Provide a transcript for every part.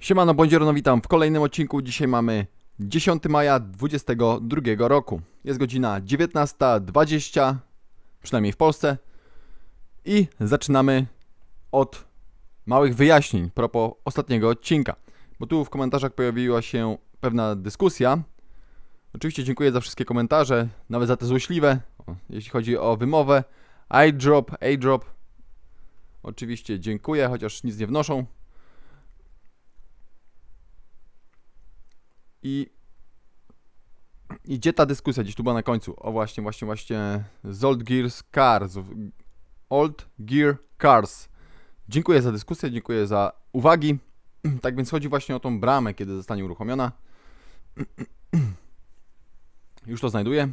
Siemano, Bądzierono, witam w kolejnym odcinku. Dzisiaj mamy 10 maja 2022 roku. Jest godzina 19.20, przynajmniej w Polsce. I zaczynamy od małych wyjaśnień propos ostatniego odcinka. Bo tu w komentarzach pojawiła się pewna dyskusja. Oczywiście dziękuję za wszystkie komentarze, nawet za te złośliwe, jeśli chodzi o wymowę. iDrop, A-drop. Oczywiście dziękuję, chociaż nic nie wnoszą. I, I gdzie ta dyskusja? Gdzieś tu była na końcu. O właśnie, właśnie, właśnie. Z Old Gears Cars. Old Gear Cars. Dziękuję za dyskusję, dziękuję za uwagi. Tak więc chodzi właśnie o tą bramę, kiedy zostanie uruchomiona. Już to znajduję.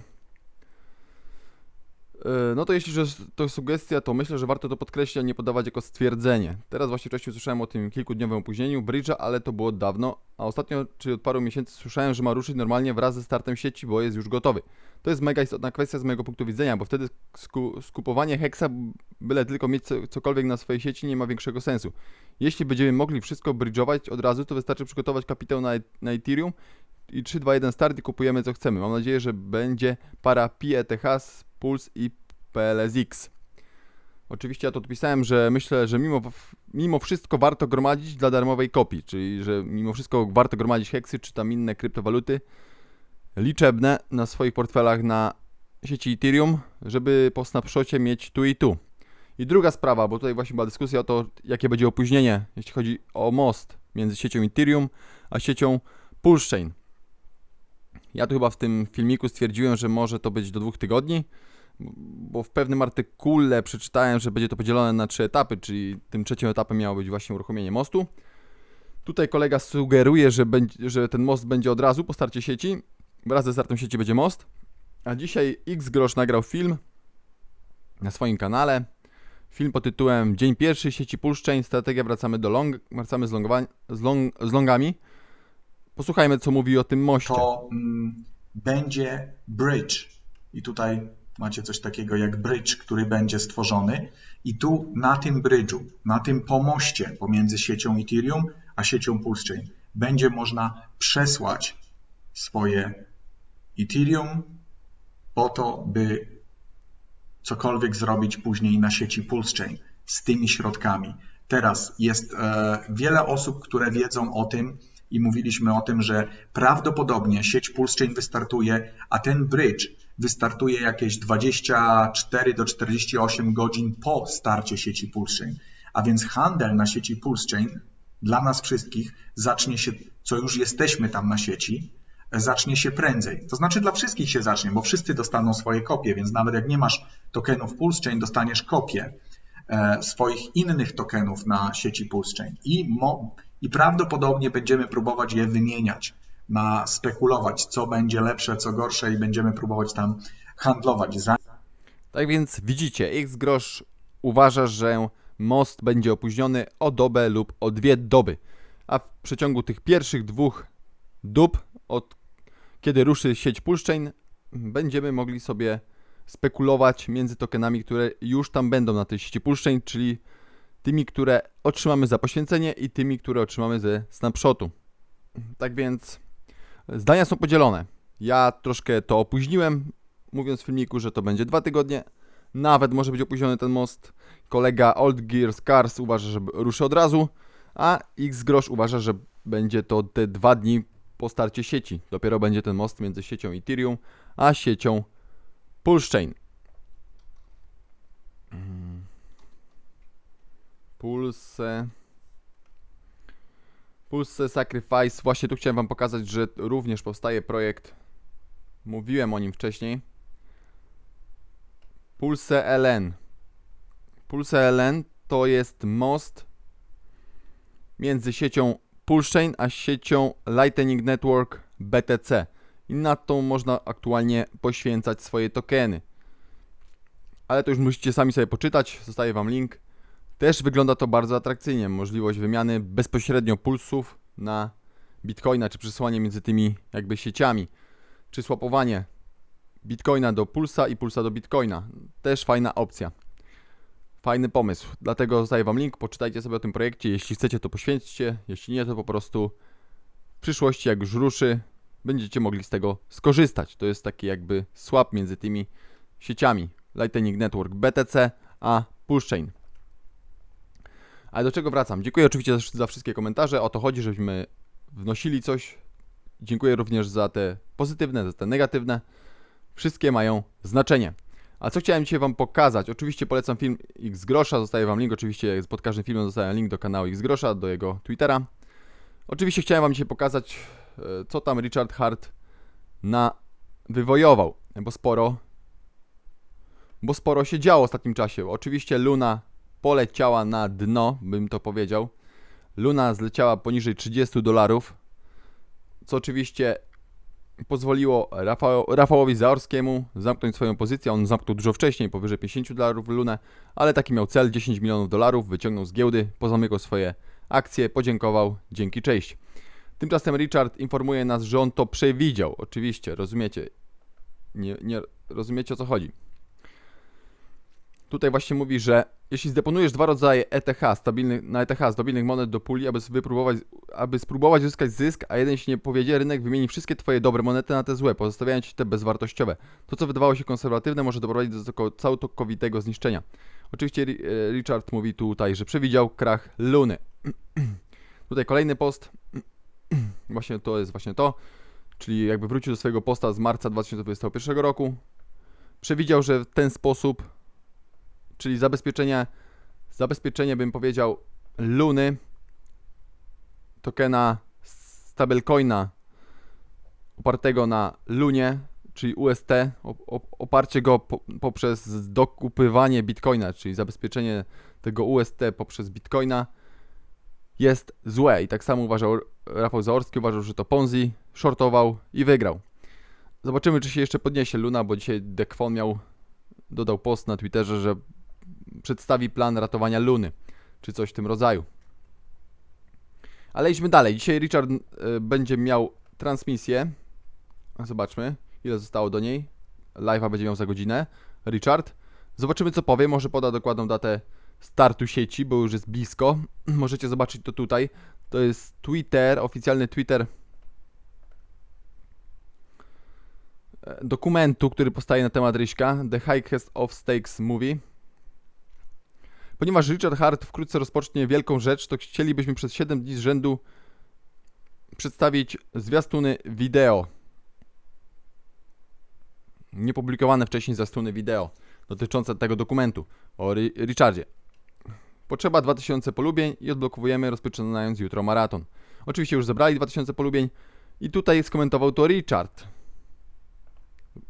Yy, No to jeśli to sugestia, to myślę, że warto to podkreślić, a nie podawać jako stwierdzenie. Teraz właśnie wcześniej słyszałem o tym kilkudniowym opóźnieniu Bridge'a, ale to było dawno, a ostatnio, czy od paru miesięcy słyszałem, że ma ruszyć normalnie wraz ze startem sieci, bo jest już gotowy. To jest mega istotna kwestia z mojego punktu widzenia, bo wtedy sku skupowanie hexa, byle tylko mieć co cokolwiek na swojej sieci, nie ma większego sensu. Jeśli będziemy mogli wszystko bridge'ować od razu, to wystarczy przygotować kapitał na, na Ethereum i 3, 2, 1 start i kupujemy co chcemy. Mam nadzieję, że będzie para PETH, Pulse i PLSX. Oczywiście ja to odpisałem, że myślę, że mimo, mimo wszystko warto gromadzić dla darmowej kopii, czyli że mimo wszystko warto gromadzić heksy czy tam inne kryptowaluty liczebne na swoich portfelach na sieci Ethereum, żeby po snapshocie mieć tu i tu. I druga sprawa, bo tutaj właśnie była dyskusja o to, jakie będzie opóźnienie, jeśli chodzi o most między siecią Ethereum a siecią Pulsechain. Ja tu chyba w tym filmiku stwierdziłem, że może to być do dwóch tygodni, bo w pewnym artykule przeczytałem, że będzie to podzielone na trzy etapy, czyli tym trzecim etapem miało być właśnie uruchomienie mostu. Tutaj kolega sugeruje, że, będzie, że ten most będzie od razu po starcie sieci. Wraz ze startem sieci będzie most. A dzisiaj X Grosz nagrał film na swoim kanale. Film pod tytułem Dzień pierwszy sieci Pulse Strategia wracamy do long, wracamy z, longowań, z, long, z longami. Posłuchajmy, co mówi o tym moście. to mm, będzie bridge. I tutaj macie coś takiego jak bridge, który będzie stworzony. I tu na tym bridge'u, na tym pomoście pomiędzy siecią Ethereum a siecią PulseChain będzie można przesłać swoje Ethereum po to, by cokolwiek zrobić później na sieci PulseChain z tymi środkami. Teraz jest e, wiele osób, które wiedzą o tym i mówiliśmy o tym, że prawdopodobnie sieć PulseChain wystartuje, a ten bridge wystartuje jakieś 24 do 48 godzin po starcie sieci PulseChain. A więc handel na sieci PulseChain dla nas wszystkich zacznie się, co już jesteśmy tam na sieci, zacznie się prędzej. To znaczy dla wszystkich się zacznie, bo wszyscy dostaną swoje kopie, więc nawet jak nie masz tokenów PulseChain, dostaniesz kopię e, swoich innych tokenów na sieci PulseChain i, mo, i prawdopodobnie będziemy próbować je wymieniać, na spekulować, co będzie lepsze, co gorsze i będziemy próbować tam handlować. Tak więc widzicie, X Grosz uważa, że most będzie opóźniony o dobę lub o dwie doby. A w przeciągu tych pierwszych dwóch dób, od kiedy ruszy sieć Pulsechain, będziemy mogli sobie spekulować między tokenami, które już tam będą na tej sieci Pulsechain, czyli tymi, które otrzymamy za poświęcenie i tymi, które otrzymamy ze snapshotu. Tak więc zdania są podzielone. Ja troszkę to opóźniłem, mówiąc w filmiku, że to będzie dwa tygodnie. Nawet może być opóźniony ten most. Kolega Old Gears Cars uważa, że ruszy od razu, a X Grosz uważa, że będzie to te dwa dni po starcie sieci. Dopiero będzie ten most między siecią Ethereum a siecią Pulsechain. Mm. Pulse. Pulse Sacrifice. Właśnie tu chciałem Wam pokazać, że również powstaje projekt. Mówiłem o nim wcześniej. Pulse LN. Pulse LN to jest most między siecią Pulsechain a siecią Lightning Network BTC. I na tą można aktualnie poświęcać swoje tokeny. Ale to już musicie sami sobie poczytać. Zostaje Wam link. Też wygląda to bardzo atrakcyjnie. Możliwość wymiany bezpośrednio pulsów na bitcoina, czy przesyłanie między tymi jakby sieciami, czy swapowanie bitcoina do pulsa i pulsa do bitcoina. Też fajna opcja. Fajny pomysł. Dlatego zostaję wam link, poczytajcie sobie o tym projekcie. Jeśli chcecie, to poświęćcie. Jeśli nie, to po prostu w przyszłości, jak już ruszy, będziecie mogli z tego skorzystać. To jest taki jakby swap między tymi sieciami Lightning Network BTC a Pulsechain. Ale do czego wracam? Dziękuję oczywiście za, wszystkie komentarze. O to chodzi, żebyśmy wnosili coś. Dziękuję również za te pozytywne, za te negatywne. Wszystkie mają znaczenie. A co chciałem dzisiaj Wam pokazać? Oczywiście polecam film X Grosza, zostaje Wam link, oczywiście pod każdym filmem zostaje link do kanału X Grosza, do jego Twittera. Oczywiście chciałem Wam dzisiaj pokazać, co tam Richard Hart na wywojował, bo sporo, bo sporo się działo w ostatnim czasie. Oczywiście Luna poleciała na dno, bym to powiedział. Luna zleciała poniżej 30 dolarów, co oczywiście pozwoliło Rafał, Rafałowi Zaorskiemu zamknąć swoją pozycję. On zamknął dużo wcześniej, powyżej 50 dolarów Lunę, ale taki miał cel 10 milionów dolarów, wyciągnął z giełdy, pozamykał swoje akcje, podziękował, dzięki, cześć. Tymczasem Richard informuje nas, że on to przewidział. Oczywiście, rozumiecie. Nie, nie rozumiecie o co chodzi. Tutaj właśnie mówi, że jeśli zdeponujesz dwa rodzaje ETH stabilnych, na ETH stabilnych monet do puli, aby, wypróbować, aby spróbować uzyskać zysk, a jeden się nie powiedzie, rynek wymieni wszystkie twoje dobre monety na te złe, pozostawiając ci te bezwartościowe. To, co wydawało się konserwatywne, może doprowadzić do całko- całkowitego zniszczenia. Oczywiście e, Richard mówi tutaj, że przewidział krach Luny. tutaj kolejny post. właśnie to jest właśnie to. Czyli jakby wrócił do swojego posta z marca 2021 roku. Przewidział, że w ten sposób czyli zabezpieczenie, zabezpieczenie bym powiedział Luny, tokena stablecoina opartego na Lunie, czyli UST, op- op- oparcie go po, poprzez dokupywanie Bitcoina, czyli zabezpieczenie tego UST poprzez Bitcoina jest złe i tak samo uważał Rafał Zaorski, uważał, że to Ponzi, shortował i wygrał. Zobaczymy, czy się jeszcze podniesie Luna, bo dzisiaj Dekwon miał, dodał post na Twitterze, że przedstawi plan ratowania Luny, czy coś w tym rodzaju. Ale idźmy dalej. Dzisiaj Richard y, będzie miał transmisję. Zobaczmy, ile zostało do niej. Live'a będzie miał za godzinę. Richard. Zobaczymy, co powie. Może poda dokładną datę startu sieci, bo już jest blisko. Możecie zobaczyć to tutaj. To jest Twitter, oficjalny Twitter e, dokumentu, który powstaje na temat Ryśka. The Highest of Stakes Movie. Ponieważ Richard Hart wkrótce rozpocznie wielką rzecz, to chcielibyśmy przez 7 dni z rzędu przedstawić zwiastuny wideo. Niepublikowane wcześniej zwiastuny wideo dotyczące tego dokumentu o Ri- Richardzie. Potrzeba 2000 polubień i odblokowujemy rozpoczynając jutro maraton. Oczywiście już zebrali 2000 polubień i tutaj skomentował to Richard.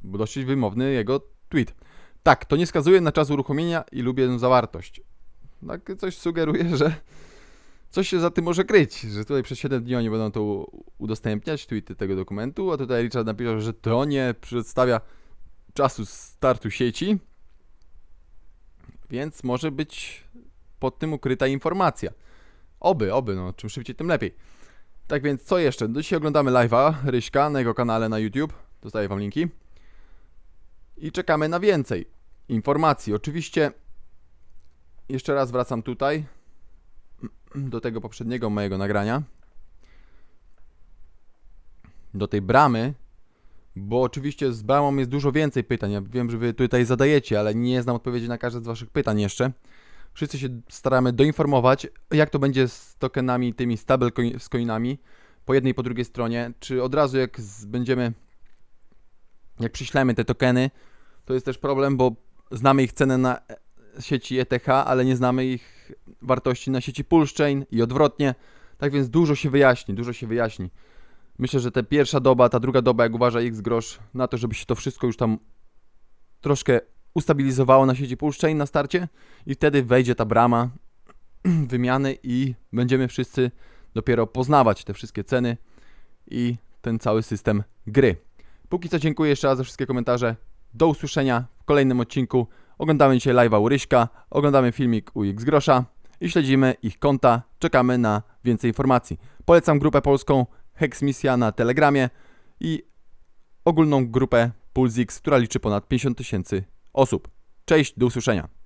Dość wymowny jego tweet. Tak, to nie wskazuje na czas uruchomienia i lubię zawartość. Tak coś sugeruje, że coś się za tym może kryć, że tutaj przez 7 dni oni będą to udostępniać, tweety tego dokumentu, a tutaj Richard napisał, że to nie przedstawia czasu startu sieci, więc może być pod tym ukryta informacja. Oby, oby, no czym szybciej, tym lepiej. Tak więc co jeszcze? Do Dzisiaj oglądamy live'a Ryśka na jego kanale na YouTube, dostaję wam linki. I czekamy na więcej informacji. Oczywiście jeszcze raz wracam tutaj do tego poprzedniego mojego nagrania. Do tej bramy, bo oczywiście z bramą jest dużo więcej pytań. Ja wiem, że wy tutaj zadajecie, ale nie znam odpowiedzi na każde z waszych pytań jeszcze. Wszyscy się staramy doinformować, jak to będzie z tokenami, tymi stablecoinami po jednej i po drugiej stronie. Czy od razu jak z, będziemy, jak przyślemy te tokeny, to jest też problem, bo znamy ich cenę na sieci ETH, ale nie znamy ich wartości na sieci Pulsechain i odwrotnie. Tak więc dużo się wyjaśni, dużo się wyjaśni. Myślę, że ta pierwsza doba, ta druga doba, jak uważa X grosz, na to, żeby się to wszystko już tam troszkę ustabilizowało na sieci Pulsechain na starcie i wtedy wejdzie ta brama wymiany i będziemy wszyscy dopiero poznawać te wszystkie ceny i ten cały system gry. Póki co dziękuję jeszcze raz za wszystkie komentarze. Do usłyszenia w kolejnym odcinku. Oglądamy dzisiaj live'a u Ryśka, oglądamy filmik u X Grosza i śledzimy ich konta. Czekamy na więcej informacji. Polecam grupę polską Hexmisja na Telegramie i ogólną grupę PulseX, która liczy ponad 50 tysięcy osób. Cześć, do usłyszenia.